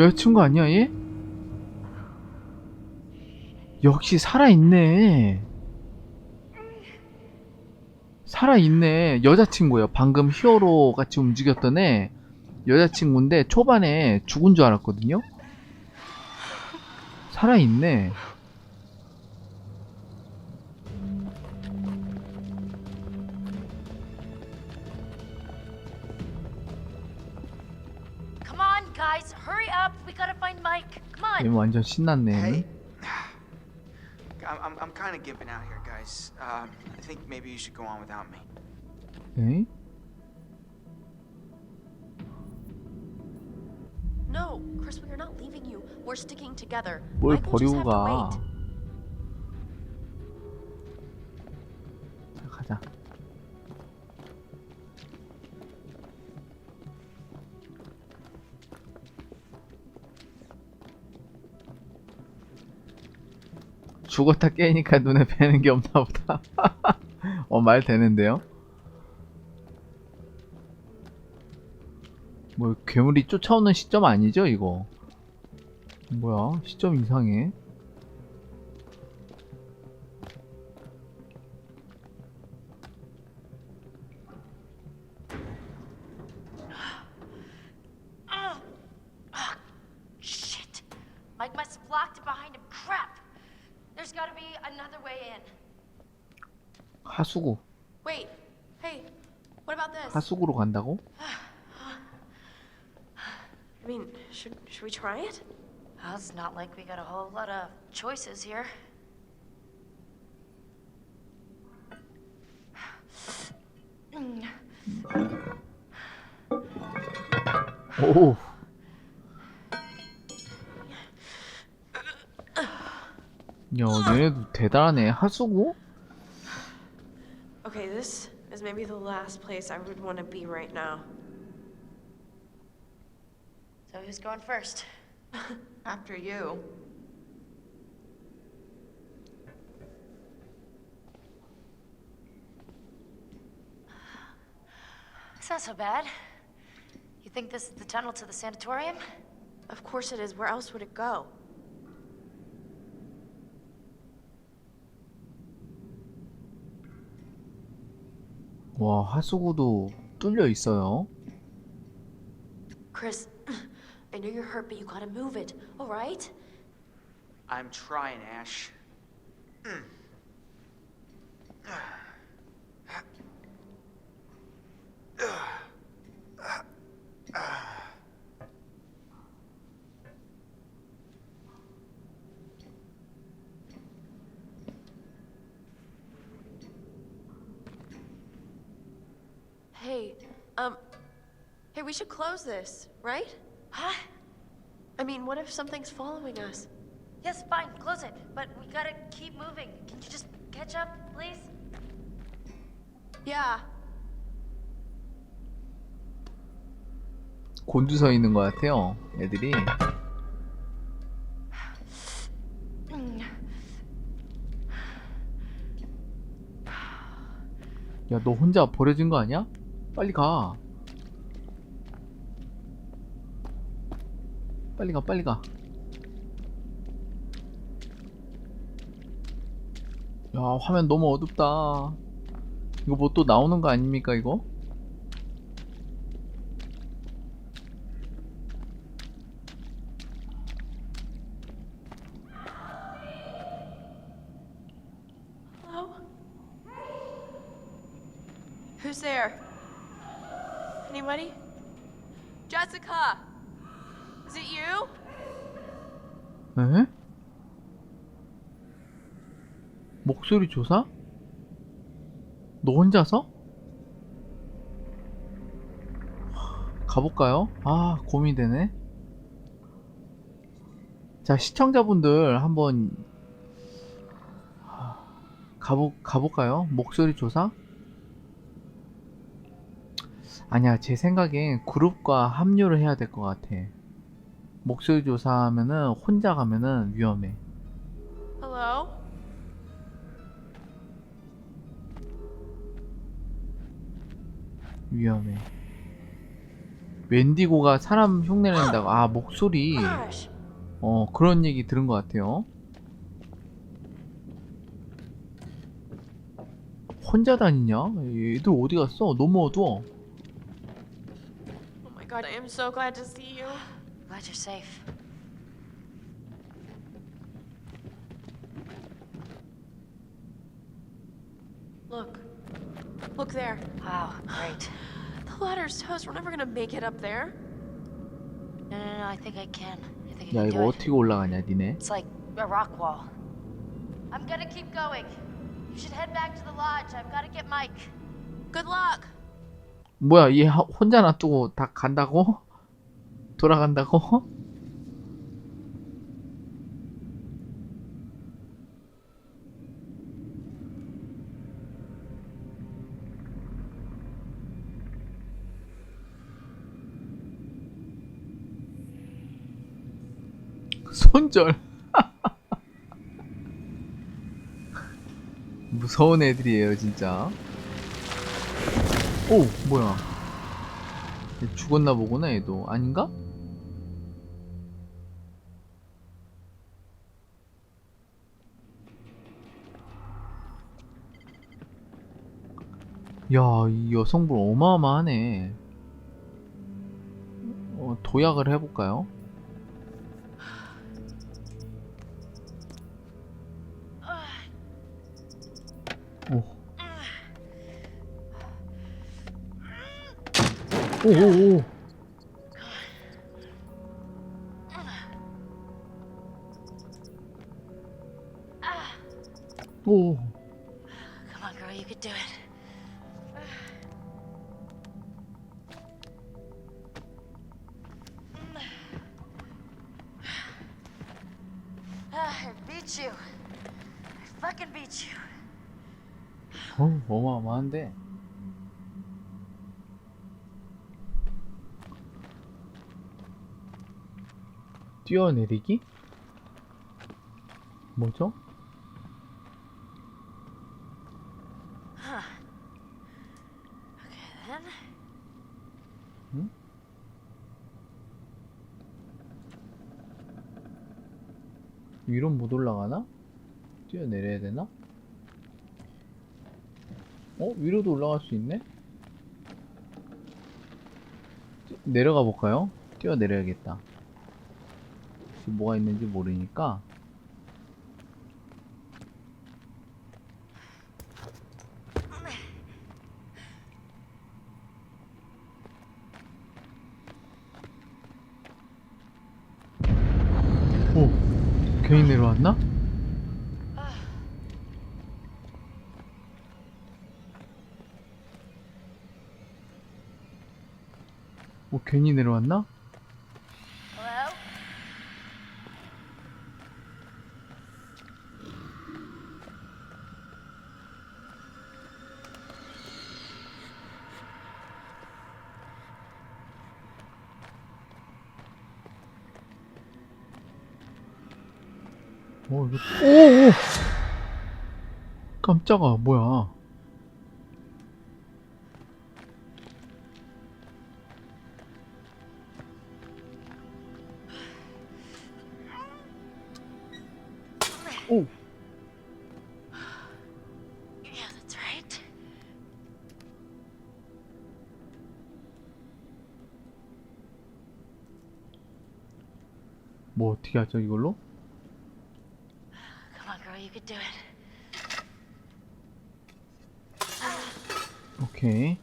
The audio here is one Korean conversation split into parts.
여자친구 아니야 얘? 역시 살아있네. 살아있네. 여자친구예요. 방금 히어로 같이 움직였던 애. 여자친구인데 초반에 죽은 줄 알았거든요. 살아있네 guys, hurry up. We gotta find Mike. Come 얘 on. 완전 신났네 Hey. I'm, I'm, I'm kind of gimping out here, guys. Uh, I think maybe you should go on without me. 에이? No, Chris, we are not leaving you. We're sticking together. 뭘 Mike will just 버리고 have to 가 wait. 죽었다 깨니까 눈에 뵈는 게 없나 보다. 어 말 되는데요? 뭐 괴물이 쫓아오는 시점 아니죠 이거? 뭐야 시점 이상해 하수구로 간다고? I mean, should should we try it? Well, it's not like we got a whole lot of choices here. 오 야, 얘네도 대단하네. 하수구? Okay, this is maybe the last place I would want to be right now. So who's going first? After you. It's not so bad. You think this is the tunnel to the sanatorium? Of course it is. Where else would it go? 와, 하수구도 뚫려 있어요. Chris, I know you're hurt, but you gotta move it. All right? I'm trying, Ash. Hey, we should close this, right? Huh? I mean, what if something's following us? Yes, fine, close it. But we gotta keep moving. Can you just catch up, please? Yeah. 곤두서 있는 것 같아요. 애들이. 야, 너 혼자 버려진 거 아니야? 빨리 가. 빨리 가, 빨리 가. 야, 화면 너무 어둡다. 이거 뭐 또 나오는 거 아닙니까, 이거? Who's there? Anybody? Is it you? 에? 목소리 조사? 너 혼자서? 가볼까요? 아, 고민되네. 자, 시청자분들 한번 가보, 가볼까요? 목소리 조사? 아니야, 제 생각엔 그룹과 합류를 해야 될 것 같아. 목소리 조사하면은 혼자 가면은 위험해. Hello? 위험해. 웬디고가 사람 흉내 낸다고 아 목소리 Gosh. 어 그런 얘기 들은 것 같아요 혼자 다니냐? 얘들 어디 갔어? 너무 어두워 Oh my god, I am so glad to see you. Glad you're safe. Look. Look there. Wow, great. The ladder's toast. We're never gonna make it up there. No, no, no, I think I can. I think I 야 can 이거 do it. 어떻게 올라가냐 니네 It's like a rock wall. I'm gonna keep going. You should head back to the lodge. I've gotta get Mike. Good luck. 뭐야 얘 하- 혼자 놔두고 다 간다고? 돌아간다고? 손절 무서운 애들이에요 진짜 오 뭐야 얘 죽었나 보구나 얘도 아닌가? 야, 이 여성분 어마어마하네. 어, 도약을 해볼까요? 오. 오오오. 오. Come on, girl, you could do it. 어, 어마어마한데. 뛰어내리기? 뭐죠? 위로 못 올라가나? 뛰어내려야 되나? 어? 위로도 올라갈 수 있네? 뛰- 내려가 볼까요? 뛰어내려야겠다. 혹시 뭐가 있는지 모르니까. 오, 괜히 내려왔나? 뭐 괜히 내려왔나? Hello? 어, 이거, 오, 오! 깜짝아, 뭐야. 뭐 어떻게 하죠, 이걸로? 오케이.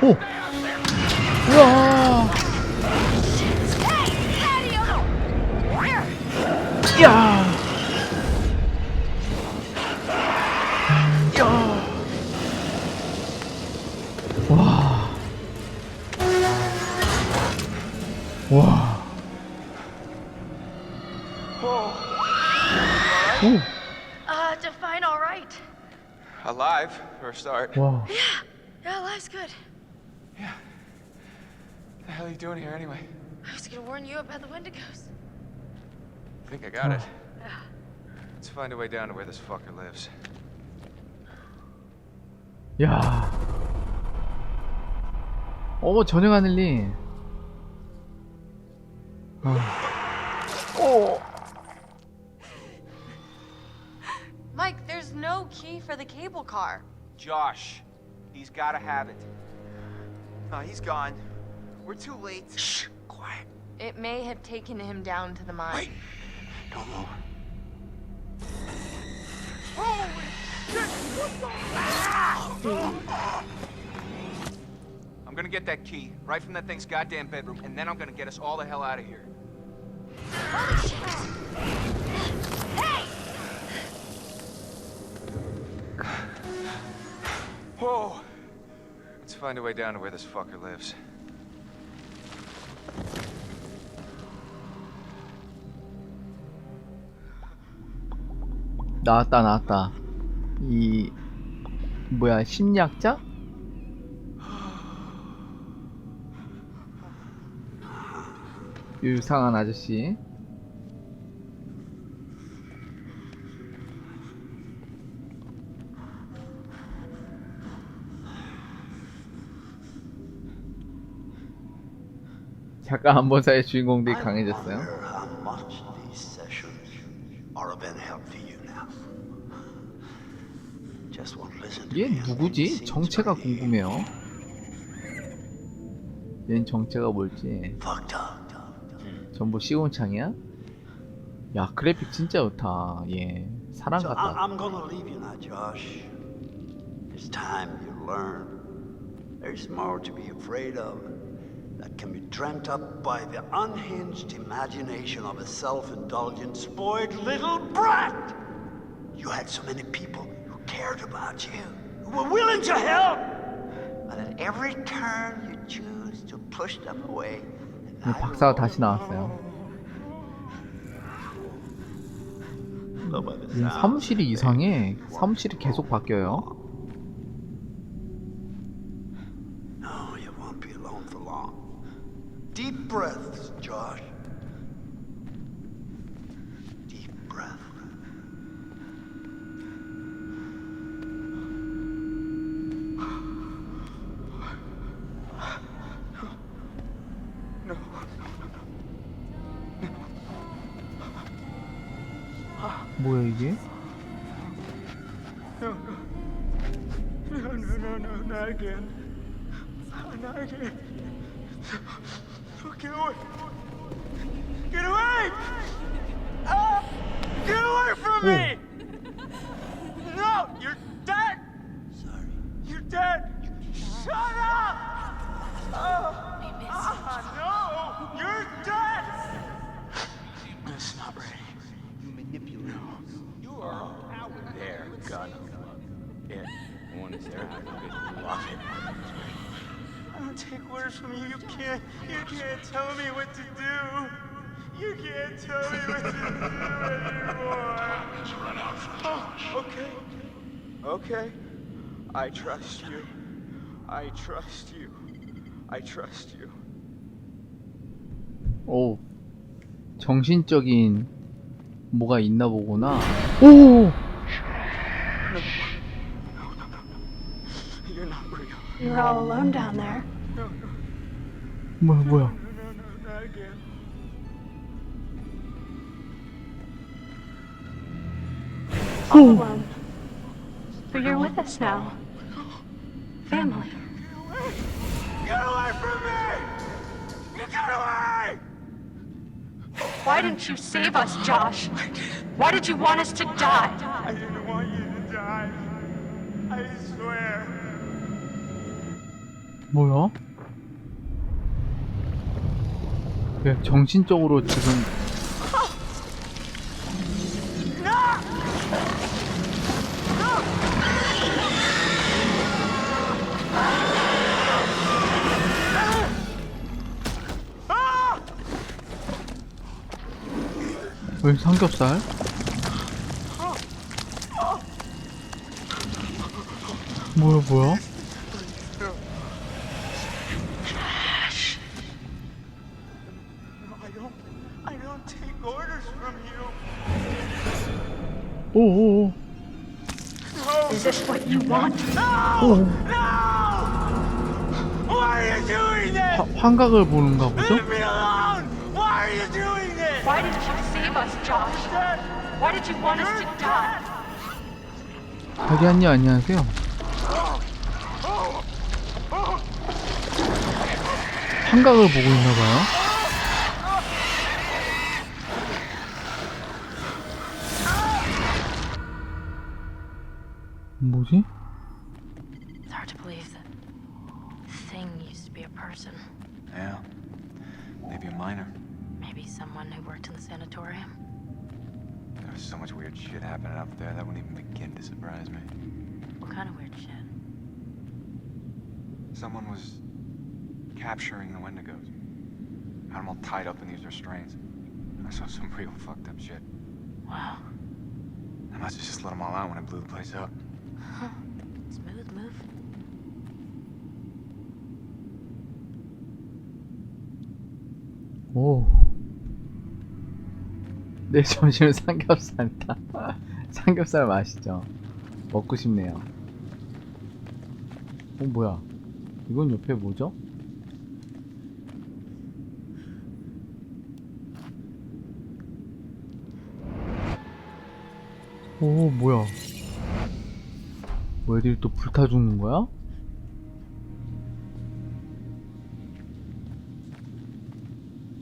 오! 와! 오! Uh, Define all right. Alive, for a start. 와! Yeah, life's good. What the hell are you doing here anyway? I was gonna warn you about the Wendigos. I think I got it. Yeah. It's Let's find a way down to where this fucker lives. 야. 어머 전혀 하늘 리. Mike, there's no key for the cable car. Josh, he's gotta have it. No, he's gone. We're too late. Shh, quiet. It may have taken him down to the mine. Wait. Don't move. I'm gonna get that key right from that thing's goddamn bedroom, and then I'm gonna get us all the hell out of here. Whoa! Let's find a way down to where this fucker lives. 나왔다 나왔다. 이 뭐야 심리학자? 유상한 아저씨. 잠깐 한번 사이에 주인공들이 강해졌어요. 얘 누구지? 정체가 궁금해요. 얜 정체가 뭘지. Fucked up. 전부 시공창이야? 야 그래픽 진짜 좋다. 얘 사람 So I, 같다. I'm gonna leave you now, Josh. It's time you learn. There's more to be afraid of that can be dreamt up by the unhinged imagination of a self-indulgent, spoiled little brat. You had so many people who cared about you, who were willing to help. But at every turn, you choose to push them away. 박사가 다시 나왔어요. Sounds 사무실이 이상해. 사무실이 계속 바뀌어요. No, you won't be alone for long. Deep breaths, Josh. Deep breath. 뭐야 이게? Get away! Ah! Get away from me! No, you're dead! Sorry. You're dead! Shut up! Ah, ah, no! You're dead! It's not ready. You manipulate. You are a coward. There, gun. It. One is there. I love it. I don't take orders from you. You can't. You can't tell me what to do. You can't tell me what to do anymore. Oh, okay. Okay. I trust you. I trust you. I trust you. 오 정신적인 뭐가 있나 보구나. 오 You're all alone down there. No, no. Well, no, No, no, no, not again. All alone. But you're with us now. Family. Get away! Away from me! You get away! Why didn't you save us, Josh? Why did you want us to die? I didn't want you to die. I swear. 뭐야? 왜 정신적으로 지금 왜 삼겹살? 뭐야 뭐야? 오오오. Is this what you want? 오. Why are you doing this? 화, 환각을 보는가 보죠? Leave me alone! Why are you doing this? Why didn't you save us, Josh? Why did you want us to die? 자기한님 안녕하세요. 환각을 보고 있나 봐요. 뭐지? It's hard to believe that thing used to be a person. Yeah. Maybe a miner. Maybe someone who worked in the sanatorium. There was so much weird shit happening up there that wouldn't even begin to surprise me. What kind of weird shit? Someone was capturing the Wendigos. Had them all tied up in these restraints. I saw some real fucked up shit. Wow. I must have just let them all out when I blew the place up. Smooth move. 오. 내 점심은 삼겹살이다. 삼겹살 맛있죠. 먹고 싶네요. 어, 뭐야. 이건 옆에 뭐죠? 오, 뭐야. 뭐 애들이 또 불타 죽는 거야?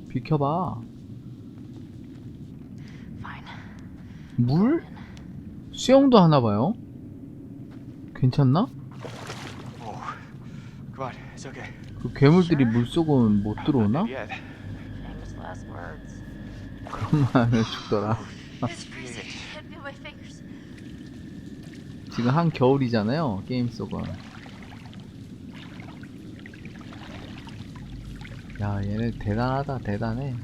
비켜봐. 물? 수영도 하나 봐요. 괜찮나? Oh. 그 괴물들이 물 속은 못 들어오나? 그런 말을 죽더라. It's freezing. Can't feel my fingers. 지금 한 겨울이잖아요. 게임 속은. 야, 얘네 대단하다, 대단해.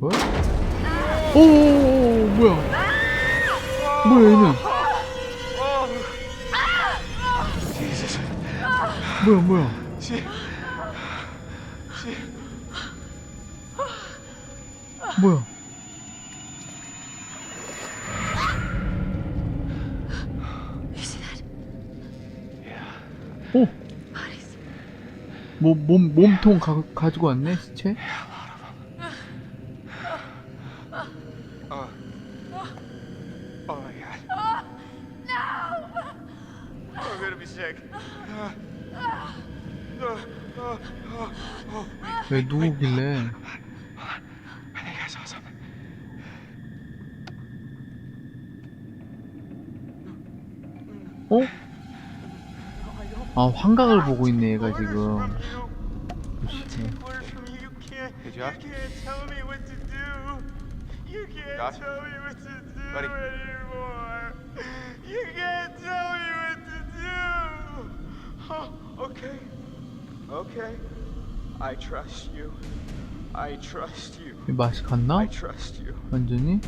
뭐야? 오, 뭐야? 뭐야, 얘는? 뭐야, 뭐야? 뭐야? 오. 뭐, 몸, 몸통 가, 가지고 왔네, 시체? Oh. Oh my god. I'm gonna be sick. 왜 누구길래? I think I saw something. 어? 아, 환각을 보고 있네, 얘가 지금. Take orders from you. You can't. Hey, You Josh? can't tell me what to do. You can't Josh? tell me what to do Buddy? anymore. You can't tell me what to do. Oh, okay. Okay. I trust you. I trust you. 맛이 갔나? I trust you. 완전히?